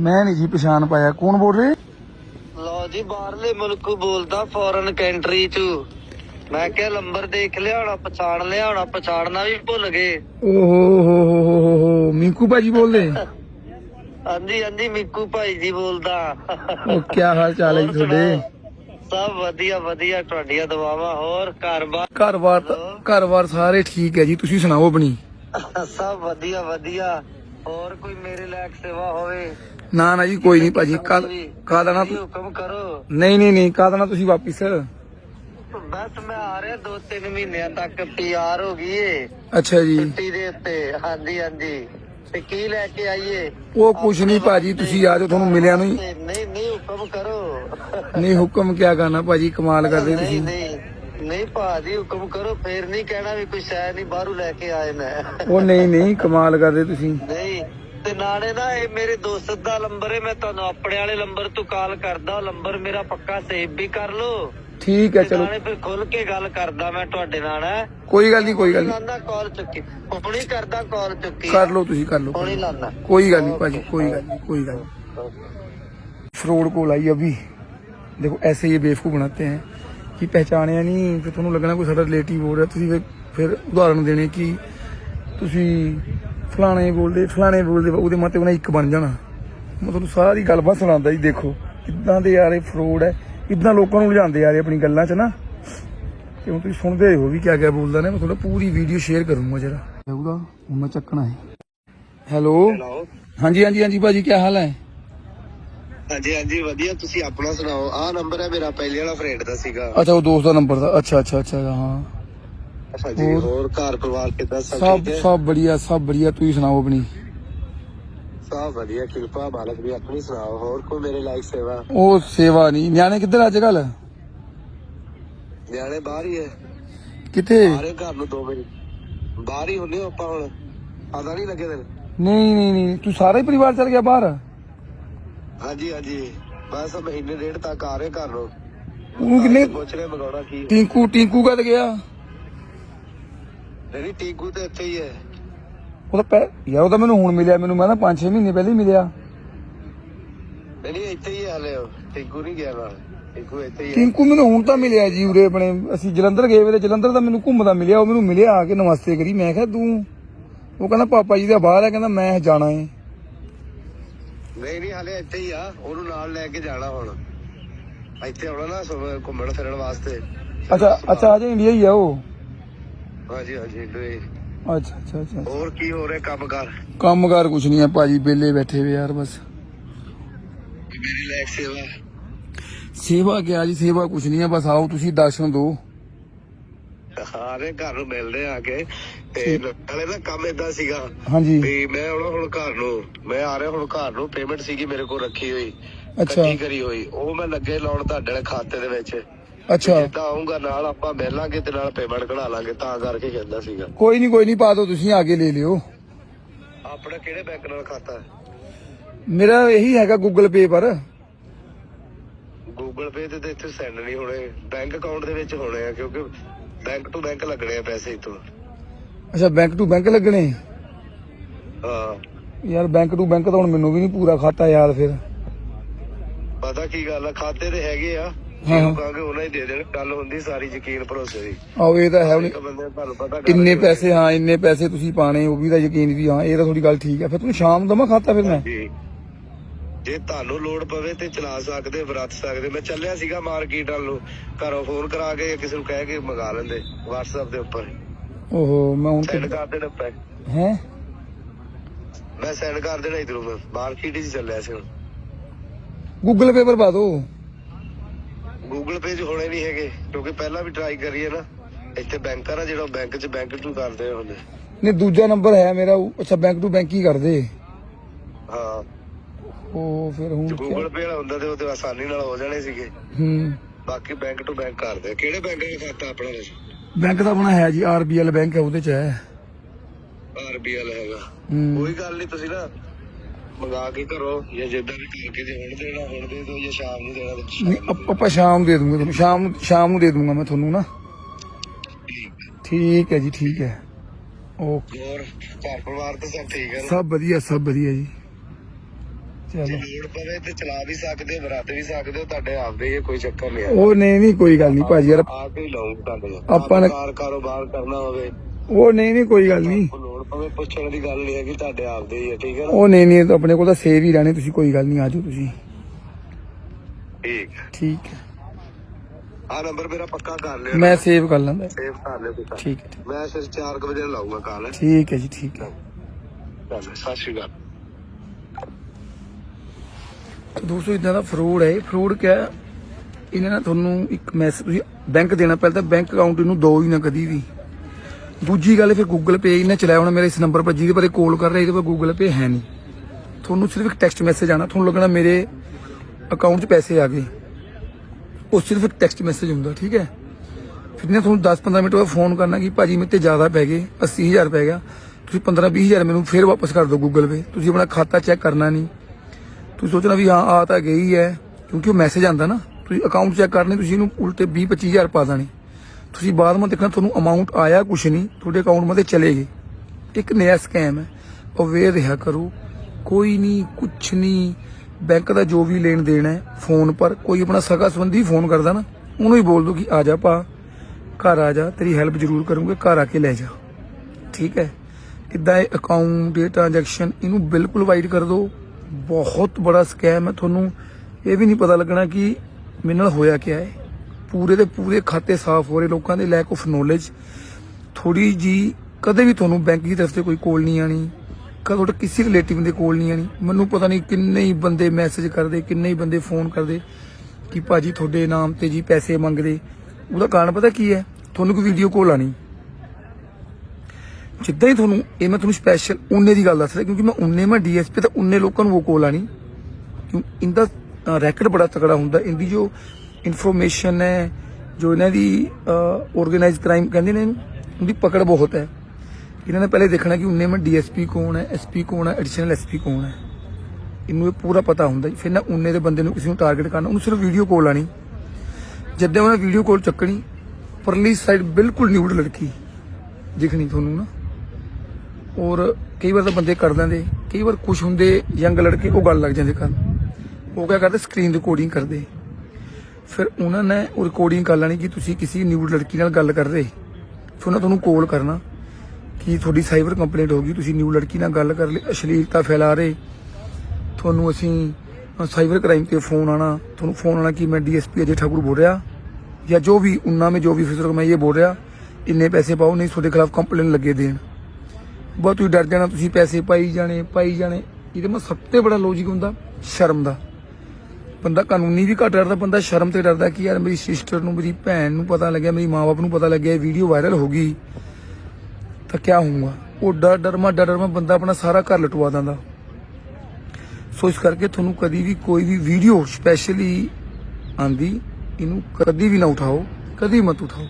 ਮੈਂ ਨਹੀਂ ਜੀ ਪਛਾਣ ਪਾਇਆ। ਕੌਣ ਬੋਲ ਰਹੇ ਲਓ ਜੀ ਬਾਹਰਲੇ ਮੁਲਕ ਬੋਲਦਾ ਫੋਰਨ ਕੰਟਰੀ ਚ। ਮੈਂ ਕਿਹਾ ਨੰਬਰ ਦੇਖ ਲਿਆ ਹੋਣਾ ਪਛਾਣ ਲਿਆ ਹੋਣਾ ਪਛਾਣਨਾ ਵੀ ਭੁੱਲ ਗਏ। ਓਹੋ ਹੋ ਹੋ ਹੋ ਹੋ ਹੋ ਮਿੰਕੂ ਭਾਜੀ ਬੋਲਦੇ? ਹਾਂਜੀ ਹਾਂਜੀ ਮਿੱਕੂ ਭਾਈ ਜੀ ਬੋਲਦਾ। ਉਹ ਕੀ ਹਾਲ ਚਾਲ ਹੈ ਜੀ ਤੁਹਾਡੇ? ਸਭ ਵਧੀਆ ਵਧੀਆ ਤੁਹਾਡੀਆਂ ਦੁਆਵਾਂ ਹੋਰ ਘਰ-ਬਾਰ? ਘਰ-ਬਾਰ ਘਰ-ਬਾਰ ਸਾਰੇ ਠੀਕ ਹੈ ਜੀ ਤੁਸੀਂ ਸੁਣਾਓ ਆਪਣੀ? ਸਭ ਵਧੀਆ ਵਧੀਆ। ਹੋਰ ਕੋਈ ਮੇਰੇ ਲਾਇਕ ਸੇਵਾ ਹੋਵੇ? ਨਾ ਨਾ ਜੀ ਕੋਈ ਨਹੀਂ ਭਾਜੀ ਕਾ ਕਾ ਦੇਣਾ ਜੀ ਹੁਕਮ ਕਰੋ। ਨਹੀਂ ਨਹੀਂ ਨਹੀਂ ਕਾ ਦੇਣਾ ਤੁਸੀਂ ਵਾਪਿਸ? ਬਸ ਮੈਂ ਆ ਰਿਹਾ ਦੋ ਤਿੰਨ ਮਹੀਨਿਆਂ ਤੱਕ ਪੀਆਰ ਹੋ ਗਈ ਏ। ਅੱਛਾ ਜੀ। ਛੁੱਟੀ ਦੇ ਉੱਤੇ ਹਾਂਜੀ ਹਾਂਜੀ। ਤੇ ਕੀ ਲੈ ਕੇ ਆਈਏ? ਉਹ ਕੁਛ ਨਹੀਂ ਭਾਜੀ ਤੁਸੀਂ ਆ ਜਾਓ ਤੁਹਾਨੂੰ ਮਿਲਿਆ ਨਹੀਂ। ਨਹੀਂ ਨਹੀਂ ਹੁਕਮ ਕਰੋ। ਨਹੀਂ ਹੁਕਮ ਕਿਆ ਕਰਨਾ ਭਾਜੀ ਕਮਾਲ ਕਰਦੇ ਤੁਸੀਂ। ਨਹੀਂ ਨਹੀਂ ਭਾਜੀ ਹੁਕਮ ਕਰੋ ਫੇਰ ਨਹੀਂ ਕਹਿਣਾ ਵੀ ਕੋਈ ਸ਼ੈ ਨਹੀਂ ਬਾਹਰੋਂ ਲੈ ਕੇ ਆਏ ਨੇ ਉਹ ਨਹੀਂ ਨਹੀਂ ਕਮਾਲ ਕਰਦੇ ਤੁਸੀਂ। ਨਹੀਂ ਤੇ ਨਾਲੇ ਨਾ ਇਹ ਮੇਰੇ ਦੋਸਤ ਦਾ ਨੰਬਰ ਹੈ ਮੈਂ ਤੁਹਾਨੂੰ ਆਪਣੇ ਵਾਲੇ ਨੰਬਰ ਤੋਂ ਕਾਲ ਕਰਦਾ ਨੰਬਰ ਮੇਰਾ ਪੱਕਾ ਸੇਵ ਵੀ ਕਰ ਲਓ। ਠੀਕ ਹੈ ਚਲੋ। ਨਾਲੇ ਫਿਰ ਖੁੱਲ ਕੇ ਗੱਲ ਕਰਦਾ ਮੈਂ ਤੁਹਾਡੇ ਨਾਲ ਕੋਈ ਗੱਲ ਨਹੀਂ ਕੋਈ ਗੱਲ ਨਹੀਂ ਲਾਂਦਾ ਕਾਲ ਚੁੱਕੀ ਹੁਣੇ ਕਰਦਾ ਕਾਲ ਚੁੱਕੀ। ਕਰ ਲਓ ਤੁਸੀਂ ਕਰ ਲਓ ਹੁਣੇ ਲਾਂਦਾ। ਕੋਈ ਗੱਲ ਨਹੀਂ ਭਾਜੀ ਕੋਈ ਗੱਲ ਨਹੀਂ ਕੋਈ ਗੱਲ नहीं। ਫਰੋਡ कॉल आई ਅਭੀ। ਦੇਖੋ ਐਸੇ ये बेवकूफ़ बनाते हैं कि पहचाने नहीं फिर थोड़ा लगना कोई साढ़ा रिलेटिव हो रहा तुसी फिर फिर उदाहरण देने कि ਫਲਾਣੇ ਬੋਲਦੇ ਫਲਾਣੇ ਬੋਲਦੇ ਉਹਦੇ ਮਾਤੇ ਉਹਨਾਂ ਇੱਕ ਬਣ ਜਾਣਾ। ਮੈਂ ਤੁਹਾਨੂੰ ਸਾਰੀ ਗੱਲਬਾਤ ਸੁਣਾਉਂਦਾ ਜੀ ਦੇਖੋ ਕਿੱਦਾਂ ਦੇ ਯਾਰ ਇਹ ਫਰੋਡ ਹੈ। ਕਿੱਦਾਂ ਲੋਕਾਂ ਨੂੰ ਲਿਜਾਉਂਦੇ ਯਾਰ ਆਪਣੀ ਗੱਲਾਂ 'ਚ ਨਾ। ਤੇ ਹੁਣ ਤੁਸੀਂ ਸੁਣਦੇ ਹੋ ਵੀ ਕਿਆ ਕਿਆ ਬੋਲਦਾ ਨੇ ਮੈਂ ਤੁਹਾਨੂੰ ਪੂਰੀ ਵੀਡੀਓ ਸ਼ੇਅਰ ਕਰੂੰਗਾ ਜਰਾ। ਉਹਦਾ ਹੁਣ ਮੈਂ ਚੱਕਣਾ ਹੈ। ਹੈਲੋ ਹੈਲੋ ਹਾਂਜੀ ਹਾਂਜੀ ਹਾਂਜੀ ਭਾਜੀ ਕੀ ਹਾਲ ਹੈ? ਹਾਂਜੀ ਹਾਂਜੀ ਵਧੀਆ। ਤੁਸੀਂ ਆਪਣਾ ਸੁਣਾਓ? ਆਹ ਨੰਬਰ ਹੈ ਮੇਰਾ ਪਹਿਲੇ ਵਾਲਾ ਫਰੈਂਡ ਦਾ ਸੀਗਾ। ਅੱਛਾ ਉਹ ਦੋਸਤ ਦਾ ਨੰਬਰ ਦਾ। ਅੱਛਾ ਅੱਛਾ ਅੱਛਾ ਹਾਂ। ਹਾਂਜੀ ਹੋਰ? ਹੋਰ ਘਰ ਪਰਿਵਾਰ ਕਿੱਦਾਂ? ਸਭ ਸਭ ਠੀਕ ਹੈ? ਸਭ ਬੜੀਆ ਸਭ ਬੜੀਆ ਤੁਸੀਂ ਸੁਣਾਓ ਆਪਣੀ? ਸਭ ਵਧੀਆ ਕਿਰਪਾ ਮਾਲਕ ਦੀ ਆਪਣੀ ਸੁਣਾਓ। ਹੋਰ ਕੋਈ ਮੇਰੇ ਲਾਇਕ ਸੇਵਾ? ਉਹ ਸੇਵਾ ਨਹੀਂ। ਨਿਆਣੇ ਕਿੱਧਰ ਅੱਜ ਕੱਲ ਨਿਆਣੇ ਬਾਹਰ ਹੀ ਹੈ। ਕਿੱਥੇ? ਸਾਰੇ ਘਰ ਨੂੰ ਦੋ ਵਜੇ। ਬਾਹਰ ਹੀ ਹੁੰਦੇ ਹੋ ਆਪਾਂ ਹੁਣ? ਪਤਾ ਨਹੀਂ ਲੱਗੇ ਤੈਨੂੰ? ਨਹੀਂ ਨਹੀਂ ਨਹੀਂ। ਤੂੰ ਸਾਰਾ ਹੀ ਪਰਿਵਾਰ ਚਲ ਗਿਆ ਬਾਹਰ? ਹਾਂਜੀ ਹਾਂਜੀ। ਬਸ ਮਹੀਨੇ ਡੇਢ ਤੱਕ ਆ ਰਹੇ ਘਰ ਨੂੰ। ਉਹਨੂੰ ਕਿੰਨੇ ਪੁੱਛ ਰਹੇ ਮਗਾਉਣਾ ਕੀ ਟਿੰਕੂ ਟਿੰਕੂ ਕਦ ਗਿਆ? ਨਹੀਂ ਟੀਕੂ ਤੇ ਇੱਥੇ ਹੀ ਹੈ। ਉਹਦਾ ਪੈ ਯਾਰ ਉਹਦਾ ਮੈਨੂੰ ਹੁਣ ਮਿਲਿਆ ਮੈਨੂੰ ਮੈਂ ਨਾ 5-6 ਮਹੀਨੇ ਪਹਿਲੇ ਹੀ ਮਿਲਿਆ। ਨਹੀਂ ਇੱਥੇ ਹੀ ਹੈ ਹਲੇ ਉਹ। ਟੀਕੂ ਨਹੀਂ ਗਿਆ ਨਾਲ। ਟੀਕੂ ਇੱਥੇ ਹੀ ਹੈ। ਟਿੰਕੂ ਮੈਨੂੰ ਹੁਣ ਤਾਂ ਮਿਲਿਆ ਜੀ ਉਰੇ ਆਪਣੇ ਅਸੀਂ ਜਲੰਧਰ ਗਏ ਵੇਲੇ ਜਲੰਧਰ ਦਾ ਮੈਨੂੰ ਘੁੰਮਦਾ ਮਿਲਿਆ ਉਹ ਮੈਨੂੰ ਮਿਲਿਆ ਆ ਕੇ ਨਮਸਤੇ ਕਰੀ। ਮੈਂ ਕਿਹਾ ਤੂੰ ਉਹ ਕਹਿੰਦਾ ਪਾਪਾ ਜੀ ਦਾ ਬਾਹਰ ਹੈ ਕਹਿੰਦਾ ਮੈਂ ਜਾਣਾ ਏ। ਨਹੀਂ ਨਹੀਂ ਹਲੇ ਇੱਥੇ ਹੀ ਆ। ਉਹਨੂੰ ਨਾਲ ਲੈ ਕੇ ਜਾਣਾ ਹੁਣ। ਇੱਥੇ ਆਉਣਾ ਨਾ ਘੁੰਮਣ ਫਿਰਨ ਵਾਸਤੇ। ਅੱਛਾ ਅੱਛਾ ਅਜੇ ਇੰਡੀਆ ਹੀ ਆ ਉਹ। ਹਾਂਜੀ ਹਾਂਜੀ ਤੇ ਅੱਛਾ ਅੱਛਾ ਅੱਛਾ ਹੋਰ ਕੀ ਹੋ ਰਿਹਾ ਕੰਮ ਕਰ ਕੰਮਕਾਰ ਕੁਛ ਨਹੀਂ ਹੈ ਭਾਜੀ ਬੇਲੇ ਬੈਠੇ ਵੇ ਯਾਰ ਬਸ। ਮੇਰੀ ਲਾਇਕ ਸੇਵਾ। ਸੇਵਾ ਕਿਆ ਜੀ ਸੇਵਾ ਕੁਛ ਨਹੀਂ ਹੈ ਬਸ ਆਓ ਤੁਸੀਂ ਦਰਸ਼ਨ ਦਿਓ। ਸਾਰੇ ਘਰ ਨੂੰ ਮਿਲਦੇ ਆ ਕੇ। ਤੇ ਨਾਲੇ ਕੰਮ ਏਦਾਂ ਸੀਗਾ ਹਾਂਜੀ। ਵੀ ਮੈਂ ਆਉਣਾ ਹੁਣ ਘਰ ਨੂੰ। ਮੈਂ ਆ ਰਿਹਾ ਹੁਣ ਘਰ ਨੂੰ। ਪੇਮੈਂਟ ਸੀਗੀ ਮੇਰੇ ਕੋਲ ਰੱਖੀ ਹੋਈ। ਅੱਛਾ। ਇਕੱਠੀ ਕਰੀ ਹੋਈ। ਉਹ ਮੈਂ ਲੱਗੇ ਲਾਉਣ ਤੁਹਾਡੇ ਖਾਤੇ ਦੇ ਵਿੱਚ। ਅੱਛਾ। ਜਿੱਦਾਂ ਆਉਂਗਾ ਨਾਲ ਆਪਾਂ ਮਿਲਾਂਗੇ ਤੇ ਨਾਲ ਪੇਮੈਂਟ ਕਢਾ ਲਾਂਗੇ ਤਾਂ ਕਰਕੇ ਕਹਿੰਦਾ ਸੀਗਾ। ਕੋਈ ਨਹੀਂ ਕੋਈ ਨਹੀਂ ਪਾ ਦਿਓ ਤੁਸੀਂ ਆ ਕੇ ਲੈ ਲਿਓ। ਆਪਣਾ ਕਿਹੜੇ ਬੈਂਕ ਨਾਲ ਖਾਤਾ? ਹੈ ਮੇਰਾ ਇਹੀ ਹੈਗਾ ਗੂਗਲ ਪੇ ਪਰ। ਗੂਗਲ ਪੇ ਤੇ ਤਾਂ ਇੱਥੇ ਸੈਂਡ ਨਹੀਂ ਹੋਣੇ ਬੈਂਕ ਅਕਾਊਂਟ ਦੇ ਵਿੱਚ ਹੋਣੇ ਆ ਕਿਉਂਕਿ ਬੈਂਕ ਟੂ ਬੈਂਕ ਲੱਗਣੇ ਆ ਪੈਸੇ ਇਤੋਂ ਅੱਛਾ ਬੈਂਕ ਟੂ ਬੈਂਕ ਲੱਗਣੇ? ਹਾਂ। ਯਾਰ ਬੈਂਕ ਟੂ ਬੈਂਕ ਤਾਂ ਹੁਣ ਮੈਨੂੰ ਵੀ ਨਹੀਂ ਪੂਰਾ ਖਾਤਾ ਯਾਦ ਫਿਰ। ਪਤਾ ਕੀ ਗੱਲ ਆ ਖਾਤੇ ਤੇ ਹੈਗੇ ਆ। ਹਾਂ। ਕਹਾਂਗੇ ਉਹਨਾਂ ਹੀ ਦੇ ਦੇਣ ਗੱਲ ਹੁੰਦੀ ਸਾਰੀ ਯਕੀਨ ਭਰੋਸੇ ਦੀ। ਆਓ ਇਹ ਤਾਂ ਹੈ ਹੁਣ ਇੱਕ ਬੰਦੇ ਨੂੰ ਤੁਹਾਨੂੰ ਪਤਾ ਗੱਲ ਇੰਨੇ ਨਹੀਂ ਪੈਸੇ ਹਾਂ ਇੰਨੇ ਪੈਸੇ ਤੁਸੀਂ ਪਾਣੇ ਉਹ ਵੀ ਤਾਂ ਯਕੀਨ ਵੀ ਹਾਂ ਇਹ ਤਾਂ ਥੋੜੀ ਗੱਲ ਠੀਕ ਹੈ। ਫਿਰ ਤੁਹਾਨੂੰ ਸ਼ਾਮ ਨੂੰ ਦਮਾ ਖਾਤਾ ਫਿਰ ਮੈਂ? ਜੀ। ਜੇ ਤੁਹਾਨੂੰ ਲੋੜ ਪਵੇ ਤੇ ਚਲਾ ਸਕਦੇ ਵਰਤ ਸਕਦੇ। ਮੈਂ ਚੱਲਿਆ ਸੀਗਾ ਮਾਰਕੀਟ ਵੱਲ ਨੂੰ ਘਰੋਂ ਫੋਨ ਕਰਾ ਕੇ ਕਿਸੇ ਨੂੰ ਕਹਿ ਕੇ ਮੰਗਾ ਲੈਂਦੇ WhatsApp ਦੇ ਉੱਪਰ। ਓਹੋ ਮੈਂ ਹੁਣ ਸੈਂਡ ਕਰ ਦੇਣਾ ਪੈ ਹੈ? ਮੈਂ ਸੈਂਡ ਕਰ ਦੇਣਾ ਇਧਰੋਂ ਮੈਂ ਮਾਰਕੀਟ ਹੀ ਚੱਲਿਆ ਸੀ ਹੁਣ। ਗੂਗਲ ਪੇ ਪਰ ਪਾ ਦਿਓ ਗੂਗਲ ਪੇ 'ਚ ਹੋਣੇ ਨਹੀਂ ਹੈਗੇ ਕਿਉਂਕਿ ਪਹਿਲਾਂ ਵੀ ਟਰਾਈ ਕਰੀਏ ਨਾ ਇੱਥੇ ਬੈਂਕਰ ਆ ਜਿਹੜਾ ਬੈਂਕ 'ਚ ਬੈਂਕ ਟੂ ਕਰਦੇ ਹੁੰਦੇ ਨਹੀਂ ਦੂਜਾ ਨੰਬਰ ਹੈ ਮੇਰਾ ਉਹ- ਅੱਛਾ ਬੈਂਕ ਟੂ ਬੈਂਕ ਹੀ ਕਰਦੇ। ਹਾਂ। ਉਹ ਫਿਰ ਹੁਣ ਕਿਆ- ਗੂਗਲ ਪੇ ਵਾਲਾ ਹੁੰਦਾ ਤੇ ਉਹ ਤੇ ਆਸਾਨੀ ਨਾਲ ਹੋ ਜਾਣੇ ਸੀਗੇ। ਹੂੰ। ਬਾਕੀ ਬੈਂਕ ਟੂ ਬੈਂਕ ਕਰਦੇ ਆ। ਕਿਹੜੇ ਬੈਂਕ ਦਾ ਖਾਤਾ ਆਪਣਾ ਵਿੱਚ ਬੈਂਕ ਦਾ ਆਪਣਾ ਹੈ ਜੀ ਆਰਬੀਐਲ ਬੈਂਕ ਹੈ ਉਹਦੇ ਚ ਹੈ। ਆਰਬੀਐਲ ਹੈਗਾ। ਹੂੰ। ਕੋਈ ਗੱਲ ਨਹੀਂ ਤੁਸੀਂ ਨਾ ਮੰਗਾ ਕੇ ਘਰੋ ਜਾਂ ਜਿੱਦਾਂ ਵੀ ਕਰਕੇ ਜੇ ਹੁਣ ਦੇਣਾ ਹੁਣ ਦੇ ਦਿਓ ਜਾਂ ਸ਼ਾਮ ਨੂੰ ਦੇਣਾ ਤੇ ਸ਼ਾਮ ਨਹੀਂ ਨੂੰ ਆਪ- ਆਪਾਂ ਸ਼ਾਮ ਦੇ ਦੂੰਗਾ ਤੁਹਾਨੂੰ ਸ਼ਾਮ ਨੂੰ ਸ਼ਾਮ ਨੂੰ ਦੇ ਦੂੰਗਾ ਮੈਂ ਤੁਹਾਨੂੰ ਨਾ। ਠੀਕ ਹੈ। ਜੀ ਠੀਕ ਹੈ। ਓਕੇ ਹੋਰ ਘਰ ਪਰਿਵਾਰ ਤੇ ਸਭ ਠੀਕ ਹੈ ਨਾ? ਸਭ ਵਧੀਆ ਸਭ ਵਧੀਆ ਜੀ। ਚਲੋ। ਲੋੜ ਪਵੇ ਤੇ ਚਲਾ ਵੀ ਸਕਦੇ ਹੋ ਵਰਤ ਵੀ ਸਕਦੇ ਹੋ ਤੁਹਾਡੇ ਆਪਦੇ ਹੀ ਹੈ, ਕੋਈ ਚੱਕਰ ਨਹੀਂ ਹੈ ਉਹ ਨਹੀਂ ਨਹੀਂ ਕੋਈ ਗੱਲ ਨਹੀਂ ਭਾਜੀ ਯਾਰ ਆ ਕੇ ਹੀ ਲਾਉਂਗਾ ਤੁਹਾਡੇ ਆਪਾਂ ਨੇ- ਕਾਰ ਕਾਰੋਬਾਰ ਕਰਨਾ ਹੋਵੇ। ਉਹ ਨਹੀਂ ਨਹੀਂ ਕੋਈ ਗੱਲ ਨਹੀਂ। ਲੋੜ ਪਵੇ ਪੁੱਛਣ ਦੀ ਗੱਲ ਨਹੀਂ ਹੈਗੀ ਤੁਹਾਡੇ ਆਪਦੇ ਹੀ ਹੈ ਠੀਕ ਹੈ ਨਾ? ਉਹ ਨਹੀਂ ਨਹੀਂ ਆਪਣੇ ਕੋਲ ਤਾਂ ਸੇਵ ਹੀ ਰਹਿਣੇ ਤੁਸੀਂ ਕੋਈ ਗੱਲ ਨਹੀਂ ਆਜੋ ਤੁਸੀਂ। ਠੀਕ। ਹੈ ਠੀਕ ਹੈ। ਆ ਨੰਬਰ ਮੇਰਾ ਪੱਕਾ ਕਰ ਲਿਓ। ਮੈਂ ਸੇਵ ਕਰ ਲਾਂਗਾ। ਸੇਵ ਕਰ ਲਿਓ ਤੁਸੀਂ ਠੀਕ ਹੈ ਮੈਂ ਸਿਰ 4 ਵਜੇ ਲਾਉਂਗਾ ਕਾਲ ਠੀਕ ਹੈ ਜੀ ਠੀਕ ਹੈ। ਚੱਲ ਸਤਿ ਸ਼੍ਰੀ ਅਕਾਲ। ਤਾਂ ਦੋਸਤੋ ਇਦਾਂ ਦਾ ਫਰੋਡ ਹੈ। ਫਰੋਡ ਕਿਆ? ਇਹਨਾਂ ਨੇ ਤੁਹਾਨੂੰ ਇੱਕ ਮੈਸੇਜ ਤੁਸੀਂ ਬੈਂਕ ਦੇਣਾ ਪਹਿਲਾਂ ਤਾਂ ਬੈਂਕ ਅਕਾਊਂਟ ਇਹਨੂੰ ਦੋ ਹੀ ਨਾ ਕਦੀ ਵੀ। ਦੂਜੀ ਗੱਲ ਫਿਰ ਗੂਗਲ ਪੇ ਇਹਨੇ ਚਲਾਇਆ ਹੁਣ, ਮੇਰੇ ਇਸ ਨੰਬਰ ਪਰ ਜਿਹਦੇ ਬਾਰੇ ਕਾਲ ਕਰ ਰਿਹਾ, ਇਹਦੇ ਪਰ ਗੂਗਲ ਪੇ ਹੈ ਨਹੀਂ। ਤੁਹਾਨੂੰ ਸਿਰਫ ਇੱਕ ਟੈਕਸਟ ਮੈਸੇਜ ਆਣਾ ਤੁਹਾਨੂੰ ਲੱਗਣਾ ਮੇਰੇ ਅਕਾਊਂਟ 'ਚ ਪੈਸੇ ਆ ਗਏ। ਉਹ ਸਿਰਫ ਇੱਕ ਟੈਕਸਟ ਮੈਸੇਜ ਹੁੰਦਾ, ਠੀਕ ਹੈ? ਫਿਰ ਨੇ ਤੁਹਾਨੂੰ 10-15 ਮਿੰਟ ਬਾਅਦ ਫੋਨ ਕਰਨਾ ਕਿ ਭਾਜੀ ਮੇਰੇ ਤੇ ਜ਼ਿਆਦਾ ਪੈ ਗਏ 80000 ਪੈ ਗਿਆ। ਤੁਸੀਂ 15-20000 ਮੈਨੂੰ ਫਿਰ ਵਾਪਸ ਕਰ ਦਿਓ ਗੂਗਲ ਪੇ ਤੁਸੀਂ ਆਪਣਾ ਖਾਤਾ ਚੈੱਕ ਕਰਨਾ ਨਹੀਂ। ਤੁਸੀਂ ਸੋਚਣਾ ਵੀ ਹਾਂ ਆ ਤਾਂ ਗਈ ਹੈ ਕਿਉਂਕਿ ਉਹ ਮੈਸੇਜ ਆਂਦਾ ਨਾ। ਤੁਸੀਂ ਅਕਾਊਂਟ ਚੈੱਕ ਕਰਨੇ, ਤੁਸੀਂ ਇਹਨੂੰ ਉਲਟੇ 20 25000 ਪਾ ਦੇਣੇ। ਤੁਸੀਂ ਬਾਅਦ ਵਿੱਚ ਦੇਖਣਾ ਤੁਹਾਨੂੰ ਅਮਾਉਂਟ ਆਇਆ ਕੁਛ ਨਹੀਂ, ਤੁਹਾਡੇ ਅਕਾਊਂਟ ਮਤੇ ਚਲੇ ਗਏ। ਇੱਕ ਨਵਾਂ ਸਕੈਮ ਹੈ। ਅਵੇਅਰ ਰਿਹਾ ਕਰੋ। ਕੋਈ ਨਹੀਂ, ਕੁਛ ਨਹੀਂ। ਬੈਂਕ ਦਾ ਜੋ ਵੀ ਲੈਣ ਦੇਣ ਹੈ ਫੋਨ ਪਰ ਕੋਈ ਆਪਣਾ ਸਗਾ ਸੰਬੰਧੀ ਫੋਨ ਕਰਦਾ ਨਾ, ਉਹਨੂੰ ਹੀ ਬੋਲ ਦੋ ਕਿ ਆ ਜਾ ਪਾ ਘਰ ਆ ਜਾ, ਤੇਰੀ ਹੈਲਪ ਜ਼ਰੂਰ ਕਰੂੰਗੇ, ਘਰ ਆ ਕੇ ਲੈ ਜਾ। ਠੀਕ ਹੈ? ਇਦਾਂ ਇਹ ਅਕਾਊਂਟ ਇਹ ਟ੍ਰਾਂਜੈਕਸ਼ਨ ਇਹਨੂੰ ਬਿਲਕੁਲ ਵਾਈਡ ਕਰ ਦਿਓ ਬਹੁਤ ਬੜਾ ਸਕੈਮ ਹੈ ਤੁਹਾਨੂੰ। ਇਹ ਵੀ ਨਹੀਂ ਪਤਾ ਲੱਗਣਾ ਕਿ ਮੇਰੇ ਨਾਲ ਹੋਇਆ ਕੀ ਹੈ। ਪੂਰੇ ਦੇ ਪੂਰੇ ਖਾਤੇ ਸਾਫ਼ ਹੋ ਰਹੇ, ਲੋਕਾਂ ਦੇ ਲੈਕ ਆਫ ਨੋਲੇਜ ਥੋੜੀ ਜੀ ਕਦੇ ਵੀ ਤੁਹਾਨੂੰ ਬੈਂਕ ਦੀ ਤਰਫ ਤੇ ਕੋਈ ਕੋਲ ਨਹੀਂ ਆਣੀ ਕਦੇ ਤੁਹਾਡੇ ਕਿਸੇ ਰਿਲੇਟਿਵ ਦੇ ਕੋਲ ਨਹੀਂ ਆਣੀ ਮੈਨੂੰ ਪਤਾ ਨਹੀਂ ਕਿੰਨੇ ਹੀ ਬੰਦੇ ਮੈਸੇਜ ਕਰਦੇ, ਕਿੰਨੇ ਹੀ ਬੰਦੇ ਫੋਨ ਕਰਦੇ ਕਿ ਭਾਜੀ ਤੁਹਾਡੇ ਨਾਮ ਤੇ ਜੀ ਪੈਸੇ ਮੰਗਦੇ। ਉਹਦਾ ਕਾਰਨ ਪਤਾ ਕੀ ਹੈ? ਤੁਹਾਨੂੰ ਕੋਈ ਵੀਡੀਓ ਕੋਲ ਆਣੀ ਜਿੱਦਾਂ ਹੀ ਤੁਹਾਨੂੰ, ਇਹ ਮੈਂ ਤੁਹਾਨੂੰ ਸਪੈਸ਼ਲ ਉਨੇ ਦੀ ਗੱਲ ਦੱਸਦਾ ਕਿਉਂਕਿ ਮੈਂ ਉਨੇ, ਮੈਂ ਡੀਐਸਪੀ ਤਾਂ ਉਨੇ ਲੋਕਾਂ ਨੂੰ ਉਹ ਕੋਲ ਆਣੀ ਕਿਉਂ? ਇਹਦਾ ਰੈਕਡ ਬੜਾ ਤਕੜਾ ਹੁੰਦਾ, ਇਹਦੀ ਜੋ ਇਨਫੋਰਮੇਸ਼ਨ ਹੈ, ਜੋ ਇਹਨਾਂ ਦੀ ਆਰਗੇਨਾਈਜ਼ ਕ੍ਰਾਈਮ ਕਹਿੰਦੇ ਨੇ, ਉਹਦੀ ਪਕੜ ਬਹੁਤ ਹੈ। ਇਹਨਾਂ ਨੇ ਪਹਿਲੇ ਦੇਖਣਾ ਕਿ ਉਨੇ ਮੈਂ ਡੀਐਸਪੀ ਕੌਣ ਹੈ ਐਸਪੀ ਕੌਣ ਹੈ ਐਡੀਸ਼ਨਲ ਐਸਪੀ ਕੌਣ ਹੈ। ਇਹਨੂੰ ਇਹ ਪੂਰਾ ਪਤਾ ਹੁੰਦਾ ਫਿਰ ਨਾ ਉਨੇ ਦੇ ਬੰਦੇ ਨੂੰ ਕਿਸੇ ਨੂੰ ਟਾਰਗੇਟ ਕਰਨਾ, ਉਹਨੂੰ ਸਿਰਫ ਵੀਡੀਓ ਕਾਲ ਆਣੀ ਜਦੋਂ ਉਹਨੇ ਵੀਡੀਓ ਕਾਲ ਚੱਕਣੀ, ਪਰਲੀ ਸਾਈਡ ਬਿਲਕੁਲ ਨਿਊਡ ਲੜਕੀ ਦਿਖਣੀ ਤੁਹਾਨੂੰ ਨਾ। ਔਰ ਕਈ ਵਾਰ ਤਾਂ ਬੰਦੇ ਕਰ ਦਿੰਦੇ ਕਈ ਵਾਰ ਕੁਝ ਹੁੰਦੇ ਯੰਗ ਲੜਕੇ ਉਹ ਗੱਲ ਲੱਗ ਜਾਂਦੇ ਕਰਨ। ਉਹ ਕਿਆ ਕਰਦੇ ਸਕਰੀਨ ਰਿਕਾਰਡਿੰਗ ਕਰਦੇ। ਫਿਰ ਉਹਨਾਂ ਨੇ ਉਹ ਰਿਕਾਰਡਿੰਗ ਕਰ ਲੈਣੀ ਕਿ ਤੁਸੀਂ ਕਿਸੇ ਨਿਊ ਲੜਕੀ ਨਾਲ ਗੱਲ ਕਰ ਰਹੇ। ਫਿਰ ਉਹਨਾਂ ਤੁਹਾਨੂੰ ਕਾਲ ਕਰਨਾ ਕਿ ਤੁਹਾਡੀ ਸਾਈਬਰ ਕੰਪਲੇਂਟ ਹੋ ਗਈ, ਤੁਸੀਂ ਨਿਊ ਲੜਕੀ ਨਾਲ ਗੱਲ ਕਰ ਲਈ, ਅਸ਼ਲੀਲਤਾ ਫੈਲਾ ਰਹੇ। ਤੁਹਾਨੂੰ ਅਸੀਂ ਸਾਈਬਰ ਕ੍ਰਾਈਮ ਤੇ ਫੋਨ ਆਣਾ ਤੁਹਾਨੂੰ ਫੋਨ ਆਣਾ ਕਿ ਮੈਂ ਡੀਐਸਪੀ ਅਜੇ ਠਾਕੁਰ ਬੋਲ ਰਿਹਾ। ਜਾਂ ਜੋ ਵੀ, ਉਹਨਾਂ ਮੇ ਜੋ ਵੀ ਅਫਸਰ ਮੈਂ ਇਹ ਬੋਲ ਰਿਹਾ, ਇੰਨੇ ਪੈਸੇ ਪਾਓ, ਨਹੀਂ ਤੁਹਾਡੇ ਖਿਲਾਫ ਕੰਪਲੇਂਟ ਲੱਗੇ ਦੇਣ। ਬਹੁਤ ਤੁਸੀਂ ਡਰ ਜਾਣਾ ਤੁਸੀਂ ਪੈਸੇ ਪਾਈ ਜਾਣੇ ਪਾਈ ਜਾਣੇ। ਇਹਦੇ ਮੈਂ ਸਭ ਤੋਂ ਬੜਾ ਲੌਜੀਕ ਹੁੰਦਾ ਸ਼ਰਮ ਦਾ। ਬੰਦਾ ਕਾਨੂੰਨੀ ਵੀ ਘੱਟ ਡਰਦਾ, ਬੰਦਾ ਸ਼ਰਮ ਤੇ ਡਰਦਾ ਕਿ ਯਾਰ ਮੇਰੀ ਸਿਸਟਰ ਨੂੰ, ਮੇਰੀ ਭੈਣ ਨੂੰ ਪਤਾ ਲੱਗਿਆ, ਮੇਰੀ ਮਾਂ-ਬਾਪ ਨੂੰ ਪਤਾ ਲੱਗਿਆ, ਇਹ ਵੀਡੀਓ ਵਾਇਰਲ ਹੋ ਗਈ, ਤਾਂ ਕੀ ਹੋਊਗਾ? ਉਹ ਡਰ ਡਰਮਾ ਡਰ ਡਰਮਾ ਬੰਦਾ ਆਪਣਾ ਸਾਰਾ ਘਰ ਲਟਵਾ ਦਿੰਦਾ। ਸੋ ਇਸ ਕਰਕੇ ਤੁਹਾਨੂੰ ਕਦੀ ਵੀ ਕੋਈ ਵੀ ਵੀਡੀਓ ਸਪੈਸ਼ਲੀ ਆਂਦੀ, ਇਹਨੂੰ ਕਦੀ ਵੀ ਨਾ ਉਠਾਓ, ਕਦੀ ਮਤ ਉਠਾਓ।